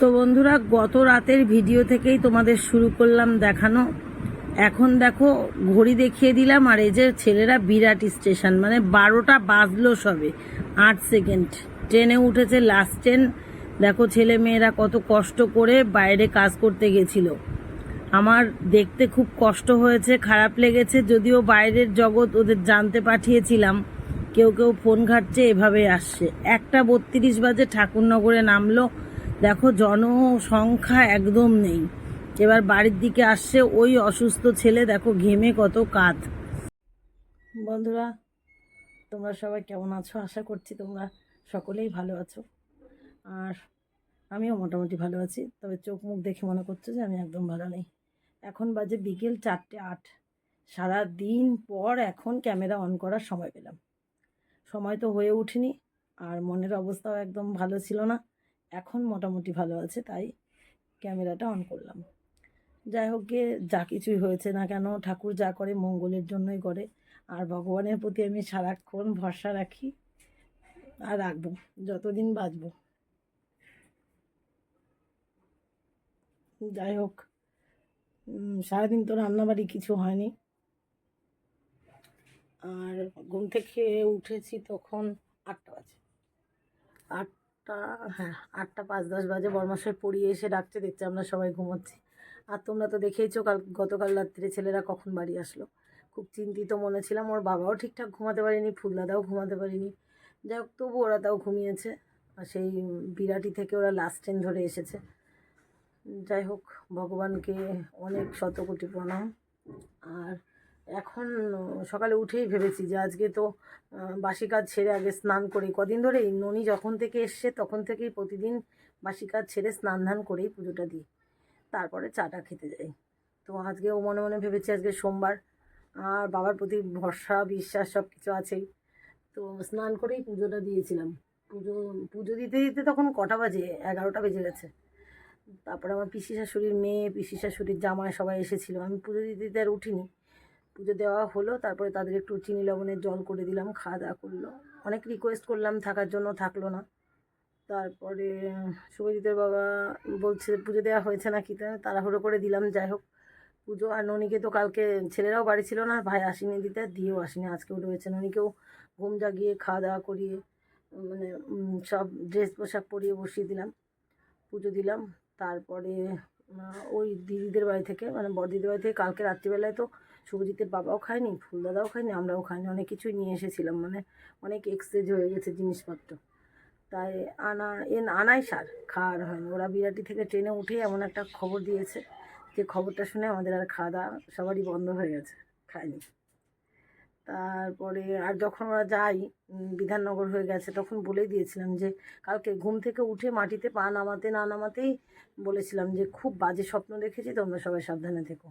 তো বন্ধুরা, গত রাতের ভিডিও থেকেই তোমাদের শুরু করলাম দেখানো। এখন দেখো, ঘড়ি দেখিয়ে দিলাম, আর এই যে ছেলেরা বিরাট স্টেশন মানে বারোটা বাজলো সবে, আট সেকেন্ড। ট্রেনে উঠেছে লাস্ট ট্রেন দেখো, ছেলে মেয়েরা কত কষ্ট করে বাইরে কাজ করতে গেছিল। আমার দেখতে খুব কষ্ট হয়েছে, খারাপ লেগেছে, যদিও বাইরের জগৎ ওদের জানতে পাঠিয়েছিলাম। কেউ কেউ ফোন ঘাটছে এভাবে আসছে। একটা বত্রিশ বাজে ঠাকুরনগরে নামলো দেখো, জনসংখ্যা একদম নেই। এবার বাড়ির দিকে আসছে ওই অসুস্থ ছেলে, দেখো, ঘেমে কত কাত বন্ধুরা, তোমরা সবাই কেমন আছো? আশা করছি তোমরা সকলেই ভালো আছো। আর আমিও মোটামুটি ভালো আছি, তবে চোখ মুখ দেখে মনে করছ যে আমি একদম ভালো নেই। এখন বাজে বিকেল চারটে আট। সারা দিন পর এখন ক্যামেরা অন করার সময় পেলাম। সময় তো হয়ে উঠিনি আর মনের অবস্থাও একদম ভালো ছিল না। এখন মোটামুটি ভালো আছে, তাই ক্যামেরাটা অন করলাম। যাই হোক গিয়ে যা কিছুই হয়েছে না কেন, ঠাকুর যা করে মঙ্গলের জন্যই করে। আর ভগবানের প্রতি আমি সারাক্ষণ ভরসা রাখি আর রাখব, যতদিন বাঁচবো। যাই হোক সারাদিন তো রান্নাবাড়ি কিছু হয়নি। আর ঘুম থেকে উঠেছি তখন আটটা বাজে। আটটা হ্যাঁ। আটটা পাঁচ দশ বাজে বর্মাশয় পড়িয়ে এসে ডাকতে দেখছে আমরা সবাই ঘুমোচ্ছি। আর তোমরা তো দেখেইছো কাল গতকাল রাত্রে ছেলেরা কখন বাড়ি আসলো। খুব চিন্তিত মনে ছিলাম ওর বাবাও ঠিকঠাক ঘুমাতে পারিনি ফুলদাদাও ঘুমাতে পারিনি। যাই হোক তবু ওরা তাও ঘুমিয়েছে। আর সেই বিরাটি থেকে ওরা লাস্ট ট্রেন ধরে এসেছে। যাই হোক ভগবানকে অনেক শতকোটি প্রণাম। আর এখন সকালে উঠেই ভেবেছি যে আজকে তো বাসি কাজ ছেড়ে আগে স্নান করি। কদিন ধরেই ননি যখন থেকে এসছে তখন থেকেই প্রতিদিন বাসি কাজ ছেড়ে স্নান ধান করেই পুজোটা দিই। তারপরে চাটা খেতে যাই। তো আজকে ও মনে মনে ভেবেছি আজকে সোমবার। আর বাবার প্রতি ভরসা, বিশ্বাস সব কিছু আছেই। তো স্নান করেই পুজোটা দিয়েছিলাম। পুজো পুজো দিতে দিতে তখন কটা বাজে? এগারোটা বেজে গেছে। তারপরে আমার পিসি শাশুড়ির মেয়ে পিসি শাশুড়ির জামায় সবাই এসেছিল। আমি পুজো দিতে দিতে আর উঠিনি। পুজো দেওয়া হলো, তারপরে তাদের একটু চিনি লবণের জল করে দিলাম, খাওয়া দাওয়া করল। অনেক রিকোয়েস্ট করলাম, থাকার জন্য থাকল না। তারপরে শুভজিতের বাবা বলছে, পুজো দেওয়া হয়েছে নাকি? তাড়াহুড়ো করে দিলাম, যাই হোক। পুজো আর ননিকে তো কালকে, ছেলেরাও বাড়ি ছিল না, ভাই আসেনি দিতে, দিয়েও আসেনি আজকেও রয়েছে। ননিকেও ঘুম জাগিয়ে খাওয়া দাওয়া করিয়ে মানে সব ড্রেস পোশাক পরিয়ে বসিয়ে দিলাম, পুজো দিলাম। তারপরে ওই দিদিদের বাড়ি থেকে মানে বড়দিদির বাড়ি থেকে কালকে রাত্রিবেলায় তো শুভজিতের বাবাও খায়নি, ফুলদাদাও খায়নি, আমরাও খাইনি, অনেক কিছুই নিয়ে এসেছিলাম মানে অনেক এক্সচেঞ্জ হয়ে গেছে জিনিসপত্র। তাই আনা, এ আনাই সার, খাওয়ার হয়নি ওরা বিরাটি থেকে ট্রেনে উঠেই এমন একটা খবর দিয়েছে যে, খবরটা শুনে আমাদের আর খাওয়া দাওয়া সবারই বন্ধ হয়ে গেছে, খায়নি। তারপরে আর যখন ওরা যাই বিধাননগর হয়ে গেছে, তখন বলেই দিয়েছিলাম যে, কালকে ঘুম থেকে উঠে মাটিতে পা নামাতে না নামাতেই বলেছিলাম যে, খুব বাজে স্বপ্ন দেখেছি, তোমরা সবাই সাবধানে থেকো।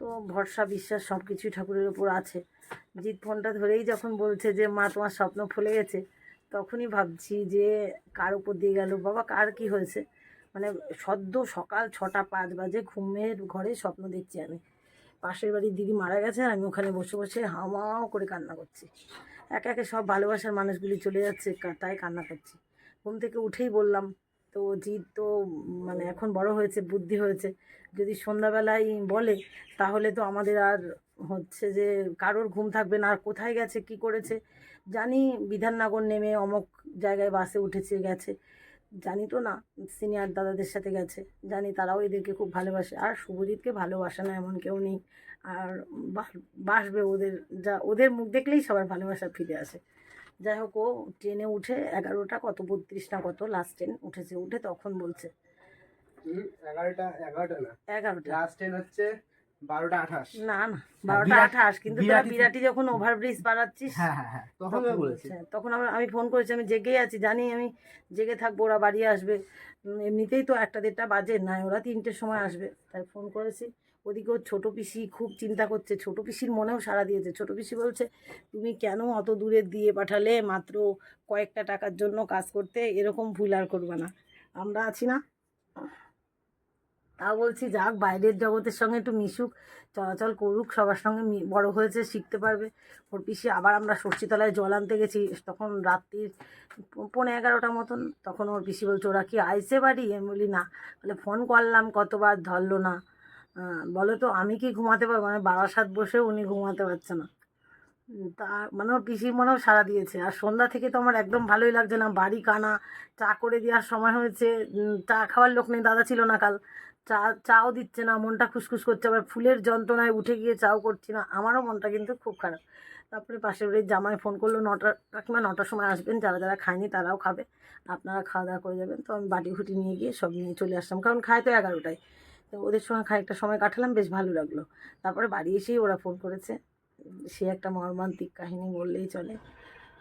তো ভরসা, বিশ্বাস সব কিছুই ঠাকুরের ওপর আছে। জিৎ ফোনটা ধরেই যখন বলছে যে, মা, তোমার স্বপ্ন ফুলে গেছে, তখনই ভাবছি যে, কার উপর দিয়ে গেল? বাবা, কার কি হয়েছে? মানে সদ্য সকাল ছটা পাঁচ বাজে ঘুমের ঘরে স্বপ্ন দেখছি আমি। পাশের বাড়ির দিদি মারা গেছে আমি ওখানে বসে বসে হাওয়াও করে কান্না করছি। একে একে সব ভালোবাসার মানুষগুলি চলে যাচ্ছে তাই কান্না করছি। ঘুম থেকে উঠেই বললাম তো জিৎ তো মানে এখন বড় হয়েছে, বুদ্ধি হয়েছে। যদি সন্ধ্যাবেলায় বলে, তাহলে তো আমাদের আর হচ্ছে যে কারোর ঘুম থাকবে না, আর কোথায় গেছে, কি করেছে? জানি বিধাননগর নেমে অমুক জায়গায় বাসে উঠেছে, গেছে। জানি তো না, সিনিয়র দাদাদের সাথে গেছে। জানি তারাও এদেরকে খুব ভালোবাসে। আর শুভজিৎকে ভালোবাসে না, এমন কেউ নেই। আর বাসবে ওদের, যা, ওদের মুখ দেখলেই সবার ভালোবাসা ফিরে আসে। যাই হোক ও ট্রেনে উঠে এগারোটা কত বত্রিশ না কত লাস্ট ট্রেন উঠেছে। উঠে তখন বলছে এগারোটা এগারোটা না? এগারোটা। লাস্ট ট্রেন হচ্ছে বারোটা আঠাশ। না না বারোটা আঠাশ। কিন্তু তোরা বিরাটি- বিরাটি যখন ওভারব্রিজ পারাচ্ছিস হ্যাঁ হ্যাঁ হ্যাঁ তখন। তখন আমি ফোন করেছি আমি জেগেই আছি জানি আমি জেগে থাকব ওরা বাড়ি আসবে। এমনিতেই তো একটা দেড়টা বাজে নাই ওরা তিনটের সময় আসবে। তাই ফোন করেছি। ওদিকে ওর ছোটো পিসি খুব চিন্তা করছে। ছোটো পিসির মনেও সাড়া দিয়েছে। ছোটো পিসি বলছে, তুমি কেন অত দূরে দিয়ে পাঠালে? মাত্র কয়েকটা টাকার জন্য কাজ করতে এরকম ভুল আর করবে না। আমরা আছি না। তাও বলছি, যাক, বাইরের জগতের সঙ্গে একটু মিশুক, চলাচল করুক, সবার সঙ্গে বড় হয়েছে, শিখতে পারবে। ওর পিসি আবার আমরা ষষ্ঠীতলায় জল আনতে গেছি, তখন রাত্রির পৌনে এগারোটা মতন, তখন ওর পিসি বলছে, ওরা কি আইসে বাড়ি? আমি বলি, না। বলে, ফোন করলাম কতবার, ধরলো না। বলো তো, আমি কি ঘুমাতে পারব? মানে বারাসাত বসে উনি ঘুমাতে পারছে না। তা মানে পিসির মনেও সাড়া দিয়েছে। আর সন্ধ্যা থেকে তো আমার একদম ভালোই লাগছে না। বাড়ি কানা, চা করে দেওয়ার সময় হয়েছে। চা খাওয়ার লোক নেই, দাদা ছিল না কাল। চা, চাও দিচ্ছে না, মনটা খুসখুস করছে। আবার ফুলের যন্ত্রণায় উঠে গিয়ে চাও করছি না। আমারও মনটা কিন্তু খুব খারাপ। তারপরে পাশের বাড়ির জামাই ফোন করল, নটা কাকিমা নটার সময় আসবেন, যারা যারা খায়নি তারাও খাবে। আপনারা খাওয়া দাওয়া করে যাবেন। তো আমি বাটি ঘুটি নিয়ে গিয়ে সব নিয়ে চলে আসলাম। কারণ খায় তো এগারোটায়। তো ওদের সঙ্গে খানিকটা সময় কাটালাম বেশ ভালো লাগল। তারপরে বাড়ি এসেই ওরা ফোন করেছে। সে একটা মর্মান্তিক কাহিনী বললেই চলে।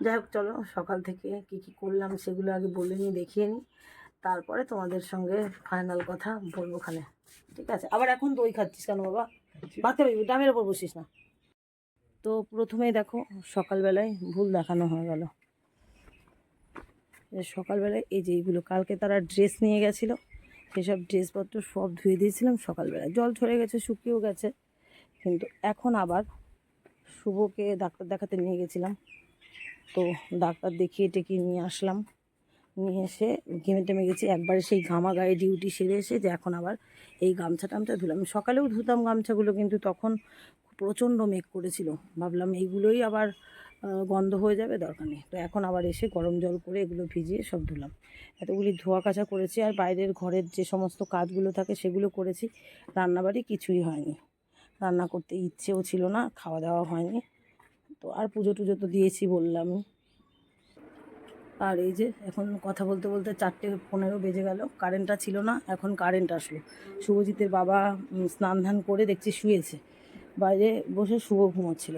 যাই হোক চলো সকাল থেকে কি কি করলাম সেগুলো আগে বলে নিই দেখিয়ে নিই। তারপরে তোমাদের সঙ্গে ফাইনাল কথা বলব ওখানে। ঠিক আছে? আবার এখন দই খাচ্ছিস কেন বাবা? বাচ্চা বেবি ডামের ওপর বসিস না। তো প্রথমেই দেখো সকালবেলায় ভুল দেখানো হয়ে গেল। সকালবেলায় এই যে এইগুলো কালকে তারা ড্রেস নিয়ে গেছিল। সেসব ড্রেসপত্র সব ধুয়ে দিয়েছিলাম সকালবেলায় জল ঝরে গেছে, শুকিয়েও গেছে। কিন্তু এখন আবার শুভকে ডাক্তার দেখাতে নিয়ে গেছিলাম। তো ডাক্তার দেখিয়ে টেকিয়ে নিয়ে আসলাম। নিয়ে এসে ঘেমে টেমে গেছি। একবারে সেই ঘামা গায়ে ডিউটি সেরে এসে যে এখন আবার এই গামছা টামছা ধুলাম। সকালেও ধুতাম গামছাগুলো, কিন্তু তখন প্রচণ্ড মেঘ করেছিল। ভাবলাম এইগুলোই আবার গন্ধ হয়ে যাবে, দরকার নেই। তো এখন আবার এসে গরম জল করে এগুলো ভিজিয়ে সব ধুলাম। এতগুলি ধোয়া কাচা করেছি আর বাইরের ঘরের যে সমস্ত কাজগুলো থাকে সেগুলো করেছি। রান্নাবাড়ি কিছুই হয়নি। রান্না করতে ইচ্ছেও ছিল না খাওয়া দাওয়া হয়নি। তো আর পুজো টুজো তো দিয়েছি বললামই। আর এই যে এখন কথা বলতে বলতে চারটে পনেরো বেজে গেল, কারেন্টটা ছিল না, এখন কারেন্ট আসলো। শুভজিতের বাবা স্নান ধান করে দেখছি শুয়েছে। বাইরে বসে শুভ ঘুমোচ্ছিল।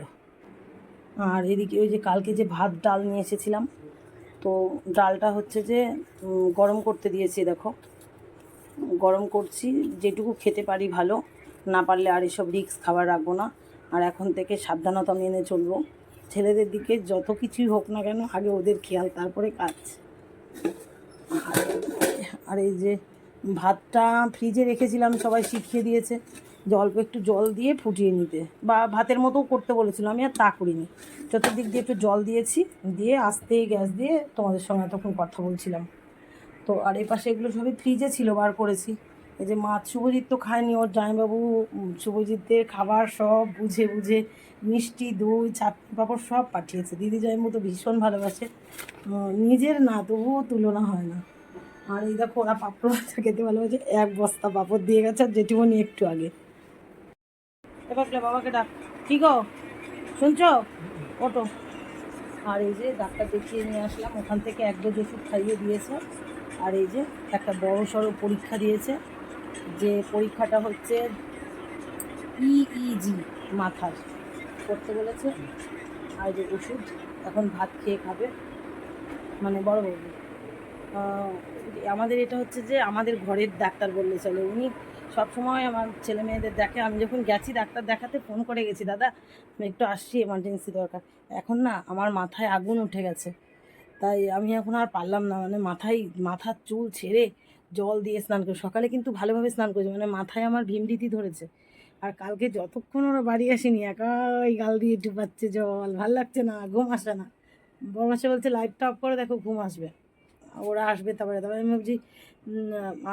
আর এদিকে ওই যে কালকে যে ভাত, ডাল নিয়ে এসেছিলাম, তো ডালটা হচ্ছে যে গরম করতে দিয়েছি, দেখো। গরম করছি, যেটুকু খেতে পারি ভালো, না পারলে আর এসব রিক্স খাবার রাখব না। আর এখন থেকে সাবধানতা মেনে চলবো। ছেলেদের দিকে যত কিছুই হোক না কেন, আগে ওদের খেয়াল, তারপরে কাজ। আর এই যে ভাতটা ফ্রিজে রেখেছিলাম, সবাই শিখিয়ে দিয়েছে। অল্প একটু জল দিয়ে ফুটিয়ে নিতে। বা ভাতের মতোও করতে বলেছিল, আমি আর তা করিনি। চতুর্দিক দিয়ে একটু জল দিয়েছি, দিয়ে আস্তে গ্যাস দিয়ে তোমাদের সঙ্গে তখন কথা বলছিলাম। তো আর এই পাশে এগুলো সবই ফ্রিজে ছিল, বার করেছি। এই যে মাছ শুভজিৎ তো খায়নি, ওর জামাইবাবু শুভজিতের খাবার সব বুঝে বুঝে মিষ্টি, দই, চাটনি, পাঁপড় সব পাঠিয়েছে। দিদি জামাইবাবু তো ভীষণ ভালোবাসে। নিজের না, তবুও তুলনা হয় না। আর এই দেখো ওরা পাঁপড় খেতে ভালোবাসে, এক বস্তা পাঁপড় দিয়ে গেছে, আর জেঠিমণি একটু আগে। এবার বাবাকে ডাক। কি গো? শুনছো? ওটো আর এই যে ডাক্তার দেখিয়ে নিয়ে আসলাম ওখান থেকে এক ডোজ ওষুধ খাইয়ে দিয়েছে। আর এই যে একটা বড় সড়ো পরীক্ষা দিয়েছে যে পরীক্ষাটা হচ্ছে ইইজি মাথার। করতে বলেছে। আর যে ওষুধ এখন ভাত খেয়ে খাবে। মানে বড়বাবু আহ, আমাদের এটা হচ্ছে যে আমাদের ঘরের ডাক্তার বললে চলে। উনি সবসময় আমার ছেলে মেয়েদের দেখে, আমি যখন গেছি ডাক্তার দেখাতে, ফোন করে গেছি, দাদা আমি একটু আসছি এমার্জেন্সি দরকার। এখন না, আমার মাথায় আগুন উঠে গেছে। তাই আমি এখন আর পারলাম না মানে মাথায় মাথার চুল ছেড়ে জল দিয়ে স্নান করি। সকালে কিন্তু ভালোভাবে স্নান করেছি মানে মাথায় আমার ভীমরিতি ধরেছে। আর কালকে যতক্ষণ ওরা বাড়ি আসেনি, একাই গাল দিয়ে ডুবাচ্ছে জল, ভালো লাগছে না, ঘুম আসে না। বড় মাসে বলছে লাইটটা অফ করে দেখো, ঘুম আসবে। ওরা আসবে তারপরে তারপরে আমি ভাবছি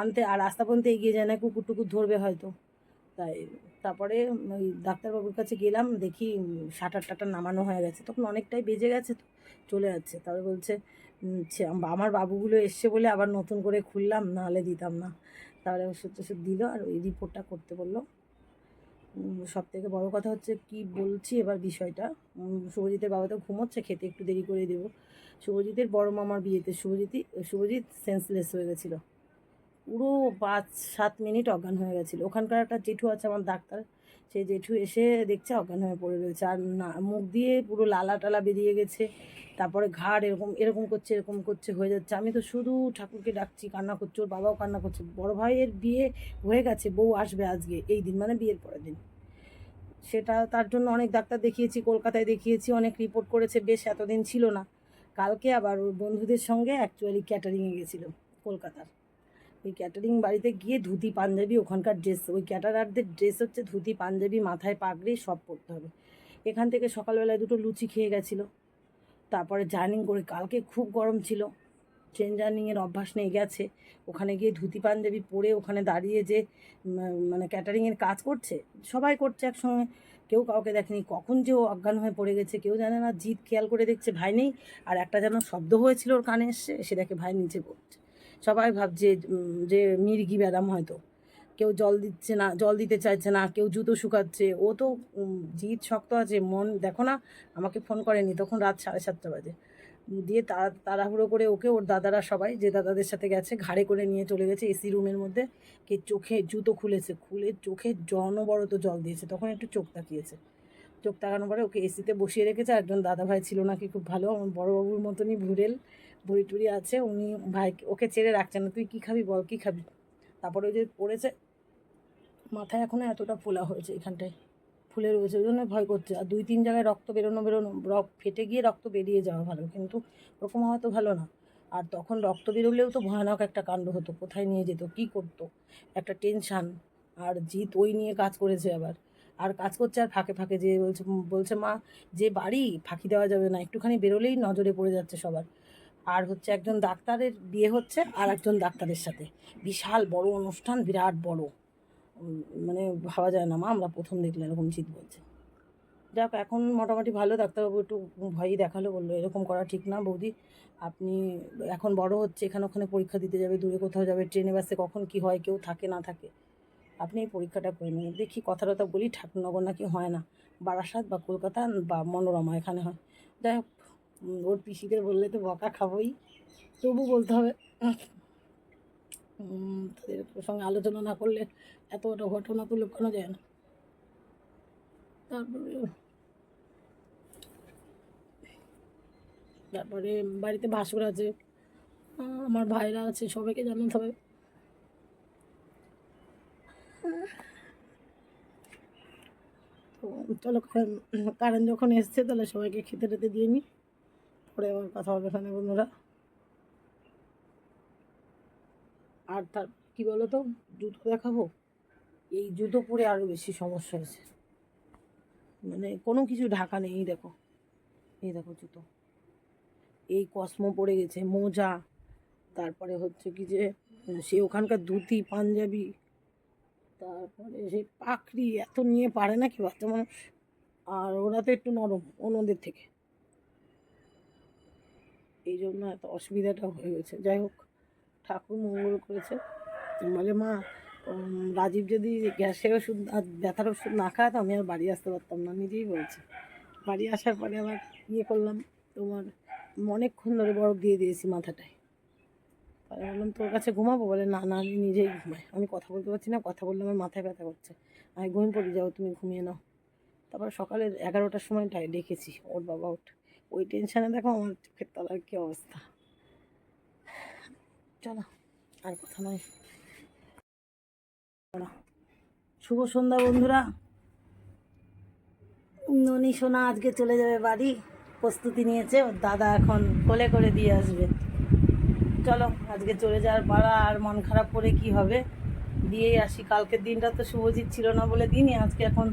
আনতে আর রাস্তা পর্যন্ত এগিয়ে যায় না, কুকুর টুকুর ধরবে হয়তো। তাই তারপরে ওই ডাক্তারবাবুর কাছে গেলাম, দেখি শাটার টাটার নামানো হয়ে গেছে। তখন অনেকটাই বেজে গেছে তো, চলে যাচ্ছে। তারপরে বলছে আমার বাবুগুলো এসছে বলে আবার নতুন করে খুললাম, নাহলে দিতাম না। তাহলে ওষুধ টষুধ দিল আর ওই রিপোর্টটা করতে বলল। সব থেকে বড় কথা হচ্ছে কি বলছি এবার বিষয়টা। শুভজিতের বাবা তো ঘুমোচ্ছে, খেতে একটু দেরি করে দেবো। শুভজিতের বড় মামার বিয়েতে শুভজিৎ শুভজিৎ সেন্সলেস হয়ে গেছিল। পুরো পাঁচ সাত মিনিট অজ্ঞান হয়ে গেছিল। ওখানকার একটা জেঠু আছে, আমার ডাক্তার। সেই জেঠু এসে দেখছে অজ্ঞান হয়ে পড়ে রয়েছে। আর না, মুখ দিয়ে পুরো লালা টালা বেরিয়ে গেছে। তারপরে ঘাড় এরকম এরকম করছে এরকম করছে, হয়ে যাচ্ছে। আমি তো শুধু ঠাকুরকে ডাকছি, কান্না করছি, ওর বাবাও কান্না করছে। বড় ভাইয়ের বিয়ে হয়ে গেছে, বউ আসবে আজকে, এই দিন মানে বিয়ের পরের দিন। সেটা তার জন্য অনেক ডাক্তার দেখিয়েছি, কলকাতায় দেখিয়েছি, অনেক রিপোর্ট করেছে। বেশ এতদিন ছিল না। কালকে আবার ওর বন্ধুদের সঙ্গে অ্যাকচুয়ালি ক্যাটারিংয়ে গেছিল, কলকাতার। ওই ক্যাটারিং বাড়িতে গিয়ে ধুতি, পাঞ্জাবি, ওখানকার ড্রেস ওই ক্যাটারারদের ড্রেস হচ্ছে ধুতি, পাঞ্জাবি, মাথায় পাগড়ি, সব পরতে হবে। এখান থেকে সকালবেলায় দুটো লুচি খেয়ে গেছিল। তারপরে জার্নিং করে, কালকে খুব গরম ছিল। ট্রেন জার্নিংয়ের অভ্যাস নিয়ে গেছে। ওখানে গিয়ে ধুতি, পাঞ্জাবি পরে ওখানে দাঁড়িয়ে যে মানে ক্যাটারিংয়ের কাজ করছে, সবাই করছে একসঙ্গে। কেউ কাউকে দেখেনি। কখন যে ও অজ্ঞান হয়ে পড়ে গেছে, কেউ জানে না। জিত খেয়াল করে দেখছে ভাই নেই, আর একটা যেন শব্দ হয়েছিল ওর কানে এসছে, সে দেখে ভাই নিচে পড়ছে। সবাই ভাবছে যে মির্গি ব্যারাম হয়তো। কেউ জল দিচ্ছে না, জল দিতে চাইছে না, কেউ জুতো শুকাচ্ছে। ও তো জিত শক্ত আছে, মন, দেখো না, আমাকে ফোন করেনি, তখন রাত সাড়ে সাতটা বাজে। দিয়ে তাড়া তাড়াহুড়ো করে ওকে, ওর দাদারা সবাই, যে দাদাদের সাথে গেছে, ঘাড়ে করে নিয়ে চলে গেছে এসি রুমের মধ্যে, কে চোখে জুতো খুলেছে, খুলে চোখে জনবরত জল দিয়েছে, তখন একটু চোখ তাকিয়েছে। চোখ তাকানোর পরে ওকে এসিতে বসিয়ে রেখেছে। একজন দাদা ভাই ছিল নাকি খুব ভালো, আমার বড়োবাবুর মতনই ভুরেল ভুড়ি টুড়ি আছে। উনি, ভাই, ওকে ছেড়ে রাখছেন না, তুই কী খাবি বল, কী খাবি? তারপরে ওই যে পড়েছে, মাথায় এখনও এতটা ফোলা হয়েছে এখানটায়, ফুলে রয়েছে। ওই জন্য ভয় করছে। আর দুই, তিন জায়গায় রক্ত বেরোনো বেরোনো, রক্ত ফেটে গিয়ে রক্ত বেরিয়ে যাওয়া ভালো, কিন্তু ওরকম হওয়া তো ভালো না। আর তখন রক্ত বেরোলেও তো ভয়ানক একটা কাণ্ড হতো, কোথায় নিয়ে যেত, কী করতো? একটা টেনশান। আর জিত ওই নিয়ে কাজ করেছে আবার। আর কাজ করছে আর ফাঁকে ফাঁকে যে বলছে বলছে মা, যে বাড়ি ফাঁকি দেওয়া যাবে না, একটুখানি বেরোলেই নজরে পড়ে যাচ্ছে সবার। আর হচ্ছে একজন ডাক্তারের বিয়ে হচ্ছে আর একজন ডাক্তারের সাথে। বিশাল বড় অনুষ্ঠান, বিরাট বড়। মানে ভাবা যায় না মা, আমরা প্রথম দেখলে এরকম জিত বলছে। যাক, এখন মোটামুটি ভালো, ডাক্তারবাবু একটু ভয়ই দেখাল, বলল এরকম করা ঠিক না বৌদি। আপনি এখন বড় হচ্ছে, এখানে ওখানে পরীক্ষা দিতে যাবে, দূরে কোথাও যাবে, ট্রেনে, বাসে কখন কি হয়, কেউ থাকে না থাকে। আপনি এই পরীক্ষাটা করে নিন। দেখি কথা টথা বলি, ঠাকুরনগর নাকি হয় না। বারাসাত বা কলকাতা বা মনোরমা এখানে হয়। যাই হোক ওর পিসিদের বললে তো বকা খাবোই। তবু বলতে হবে তাদের সঙ্গে আলোচনা না করলে এত বড় ঘটনা তো লুকানো যায় না। তারপরে তারপরে বাড়িতে ভাসুর আছে আমার ভাইরা আছে, সবাইকে জানাতে হবে। তো চলো কারেন্ট যখন এসছে, তাহলে সবাইকে খেতে টেতে দিয়ে নিই পরে আবার কথা হবে এখানে বন্ধুরা। আর তার, কী বলো তো জুতো দেখাবো? এই জুতো পরে আরও বেশি সমস্যা হয়েছে। মানে কোনো কিছু ঢাকা নেই দেখো। এই দেখো জুতো। এই কসমো পড়ে গেছে, মোজা। তারপরে হচ্ছে কি যে, সে ওখানকার ধুতি, পাঞ্জাবি তারপরে সেই পাখড়ি এত নিয়ে পারে না কি বাচ্চা? মানুষ আর ওরা তো একটু নরম অন্যদের থেকে। এই জন্য এত অসুবিধাটা হয়ে গেছে। যাই হোক, ঠাকুর মঙ্গল করেছে। বলে, মা রাজীব যদি গ্যাসের ওষুধ আর ব্যথার ওষুধ না খায়, তো আমি আর বাড়ি আসতে পারতাম না। নিজেই বলছে। বাড়ি আসার পরে আবার ইয়ে করলাম, তোমার অনেকক্ষণ ধরে বরফ দিয়ে দিয়েছি মাথাটায়। বললাম, তোর কাছে ঘুমাবো? বলে, না না, আমি নিজেই ঘুমাই। আমি কথা বলতে পারছি না, কথা বললে আমার মাথায় ব্যথা করছে। আমি ঘুমিয়ে পড়ে, যাও, তুমি ঘুমিয়ে নাও। তারপর সকালে এগারোটার সময় ডেকেছি, ওর বাবা ওঠ ওই টেনশানে দেখো আমার চোখের তলার কী অবস্থা। চলো, আর কথা নয়। শুভ সন্ধ্যা, বন্ধুরা। ননি সোনা আজকে চলে যাবে বাড়ি। প্রস্তুতি নিয়েছে, ওর দাদা এখন কোলে করে দিয়ে আসবে। চলো আজকে চলে যাওয়ার পাড়া আর মন খারাপ করে কি হবে? দিয়েই আসি। কালকের দিনটা তো শুভজিৎ ছিল না বলে দিনই আজকে এখন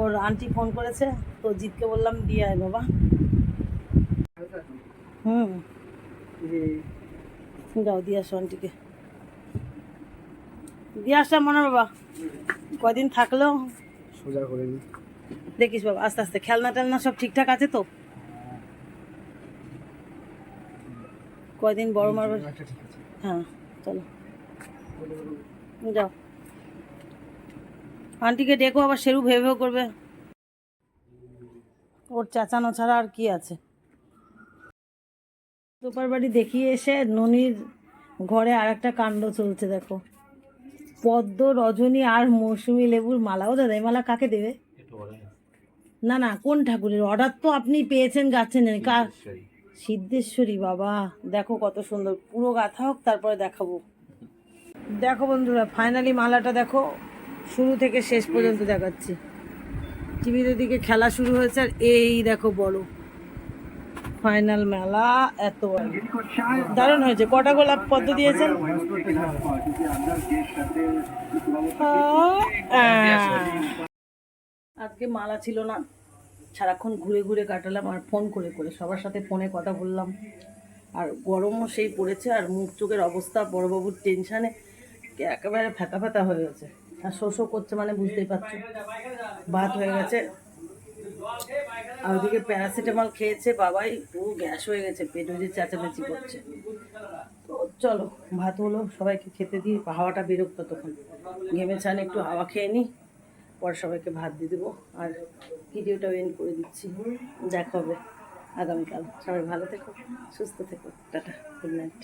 ওর আন্টি ফোন করেছে তো জিতকে বললাম দিয়ে আয় বাবা। হুম। যাও দিয়ে আসো আন্টিকে দিয়ে আসলাম মনে বাবা। কদিন থাকল? সোজা করে নি। দেখিস বাবা আস্তে আস্তে। খেলনা টেলনা সব ঠিকঠাক আছে তো? কয়দিন বড় আছে। হ্যাঁ চলো। যাও। আন্টিকে ডেকো আবার সেরু ভেবে ভেবে করবে। ওর চেঁচানো ছাড়া আর কি আছে? সুপার বাড়ি দেখিয়ে এসে ননির ঘরে আর একটা কাণ্ড চলছে দেখো। পদ্ম রজনী আর মৌসুমি লেবুর মালাও দাদা এই মালা কাকে দেবে? না না কোন ঠাকুরের? অর্ডার তো আপনি পেয়েছেন গাছেন। কা সিদ্ধেশ্বরী, বাবা। দেখো কত সুন্দর। পুরো গাথা হোক, তারপরে দেখাবো। দেখো বন্ধুরা ফাইনালি মালাটা দেখো। শুরু থেকে শেষ পর্যন্ত দেখাচ্ছি। টিভির দিকে খেলা শুরু হয়েছে, আর এই দেখো বড়। ফাইনাল মেলা, এত দারুণ হয়েছে। কটা গোলাপ পদ্ম দিয়েছেন? আজকে মালা ছিল না। সারাক্ষণ ঘুরে ঘুরে কাটালাম আর ফোন করে করে সবার সাথে ফোনে কথা বললাম। আর গরমও সেই পড়েছে আর মুখ চোখের অবস্থা, বড়বাবুর টেনশানে একেবারে ফেতা ফেতা হয়ে গেছে। আর শোষও করছে মানে বুঝতেই পারছ। ভাত হয়ে গেছে। আর ওদিকে প্যারাসিটামল খেয়েছে বাবাই পুরো গ্যাস হয়ে গেছে, পেট হয়ে চেঁচামেচি করছে। তো চলো, ভাত হলো, সবাইকে খেতে দিই হাওয়াটা বেরোক্ত তখন ঘেমে ছান একটু হাওয়া খেয়ে নিই পরে সবাইকে ভাত দিয়ে দেবো। আর ভিডিওটাও এন্ড করে দিচ্ছি। দেখা হবে আগামীকাল। সবাই ভালো থেকো, সুস্থ থেকো। Tata good night